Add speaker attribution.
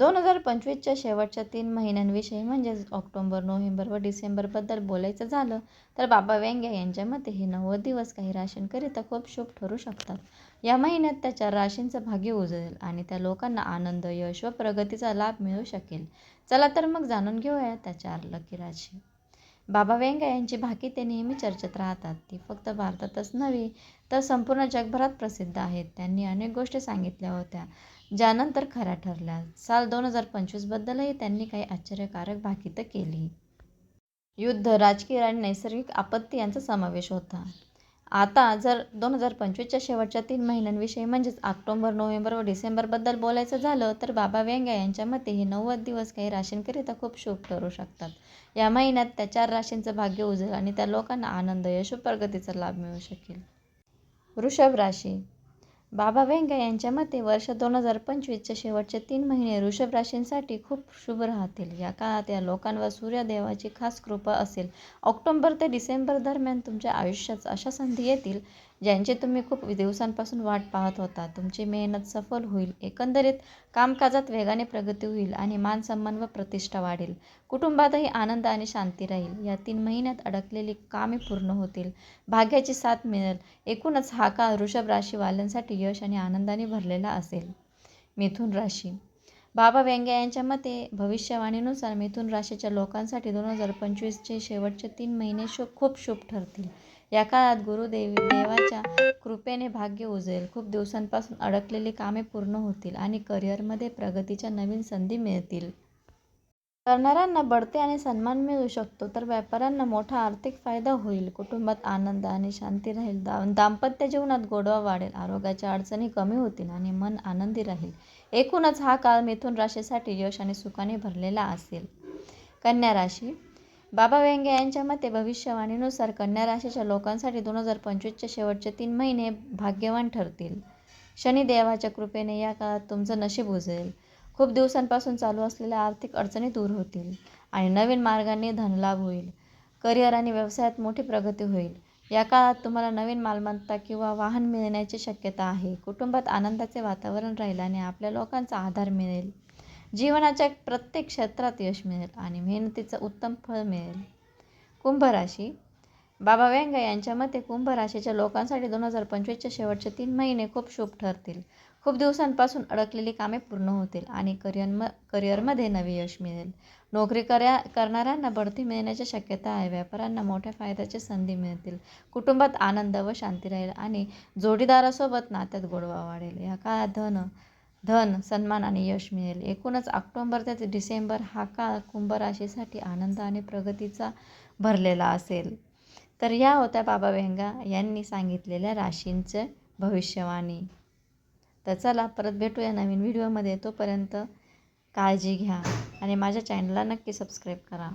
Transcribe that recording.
Speaker 1: दोन हजार पंचवीसच्या शेवटच्या तीन महिन्यांविषयी म्हणजेच ऑक्टोबर नोव्हेंबर व डिसेंबरबद्दल बोलायचं झालं तर बाबा व्यंग्या यांच्या मते हे नव्वद दिवस काही राशींकरिता खूप शुभ ठरू शकतात. या महिन्यात त्याच्या राशींचं भाग्य उजळेल आणि त्या लोकांना आनंद यश व प्रगतीचा लाभ मिळू शकेल. चला तर मग जाणून घेऊया त्या लकी राशी. बाबा व्यंग्या यांची भाकी ते नेहमी चर्चेत राहतात. ती फक्त भारतातच नव्हे तर संपूर्ण जगभरात प्रसिद्ध आहेत. त्यांनी अनेक गोष्टी सांगितल्या होत्या ज्यानंतर खऱ्या ठरल्या. साल दोन हजार पंचवीसबद्दलही त्यांनी काही आश्चर्यकारक भाकीतं केली. युद्ध राजकीय आणि नैसर्गिक आपत्ती यांचा समावेश होता. आता जर दोन हजार पंचवीसच्या शेवटच्या तीन महिन्यांविषयी म्हणजेच ऑक्टोंबर नोव्हेंबर व डिसेंबरबद्दल बोलायचं झालं तर बाबा व्यंग्या यांच्या मते हे नव्वद दिवस काही राशींकरिता खूप शुभ ठरू शकतात. या महिन्यात त्या चार राशींचं भाग्य उजेल आणि त्या लोकांना आनंद यशोप्रगतीचा प्रगतीचा लाभ मिळू शकेल. वृषभ राशी बाबा व्यंग यांच्या मते वर्ष दोन हजार पंचवीसचे शेवटचे तीन महिने वृषभ राशींसाठी खूप शुभ राहतील. या काळात या लोकांवर सूर्यदेवाची खास कृपा असेल. ऑक्टोबर ते डिसेंबर दरम्यान तुमच्या आयुष्यात अशा संधी येतील ज्यांची तुम्ही खूप दिवसांपासून वाट पाहत होता. तुमची मेहनत सफल होईल. एकंदरीत कामकाजात वेगाने प्रगती होईल आणि मानसन्मान व प्रतिष्ठा वाढेल. कुटुंबातही आनंद आणि शांती राहील. या तीन महिन्यात अडकलेली कामे पूर्ण होतील. भाग्याची साथ मिळेल. एकूणच हा काळ वृषभ राशीवाल्यांसाठी यश आणि आनंदाने भरलेला असेल. मिथुन राशी. बाबा व्यंग्या यांच्या मते भविष्यवाणीनुसार मिथुन राशीच्या लोकांसाठी दोन हजार पंचवीसचे शेवटचे तीन महिने शो खूप शुभ ठरतील. या काळात गुरुदेव देवाच्या कृपेने भाग्य उजळेल खूप दिवसांपासून अडकलेली कामे पूर्ण होतील आणि करिअरमध्ये प्रगतीच्या नवीन संधी मिळतील. करणाऱ्यांना बढते आणि सन्मान मिळू शकतो तर व्यापाऱ्यांना मोठा आर्थिक फायदा होईल. कुटुंबात आनंद आणि शांती राहील. दा दाम्पत्य जीवनात गोडवा वाढेल. आरोग्याच्या अडचणी कमी होतील आणि मन आनंदी राहील. एकूणच हा काळ मिथुन राशीसाठी यश आणि सुखाने भरलेला असेल. कन्या राशी बाबा व्यंगे यांच्या मते भविष्यवाणीनुसार कन्या राशीच्या लोकांसाठी दोन हजार पंचवीसचे शेवटचे तीन महिने भाग्यवान ठरतील. शनिदेवाच्या कृपेने या काळात तुमचं नशीब उजळेल खूप दिवसांपासून चालू असलेल्या आर्थिक अडचणी दूर होतील आणि नवीन मार्गाने धनलाभ होईल. करिअर आणि व्यवसायात मोठी प्रगती होईल. या काळात तुम्हाला नवीन मालमत्ता किंवा वाहन मिळण्याची शक्यता आहे. कुटुंबात आनंदाचे वातावरण राहील आणि आपल्या लोकांचा आधार मिळेल. जीवनाच्या प्रत्येक क्षेत्रात यश मिळेल आणि मेहनतीचं उत्तम फळ मिळेल. कुंभ राशी बाबा व्यंग यांच्या मते कुंभ राशीच्या लोकांसाठी दोन हजार पंचवीसचे शेवटचे तीन महिने खूप शुभ ठरतील. खूप दिवसांपासून अडकलेली कामे पूर्ण होतील आणि करिअर करिअरमध्ये नवे यश मिळेल. नोकरी कर्या करणाऱ्यांना बढती मिळण्याची शक्यता आहे. व्यापाऱ्यांना मोठ्या फायद्याची संधी मिळतील. कुटुंबात आनंद व शांती राहील आणि जोडीदारासोबत नात्यात गोडवा वाढेल. या काळात धन धन सन्मान आणि यश मिळेल. एकूणच ऑक्टोबर ते डिसेंबर हा काळ कुंभराशीसाठी आनंद आणि प्रगतीचा भरलेला असेल. तर या होत्या बाबा व्यंगा यांनी सांगितलेल्या राशींचे भविष्यवाणी. तर चला परत भेटूया नवीन व्हिडिओमध्ये. तोपर्यंत काळजी घ्या आणि माझ्या चॅनलला नक्की सबस्क्राईब करा.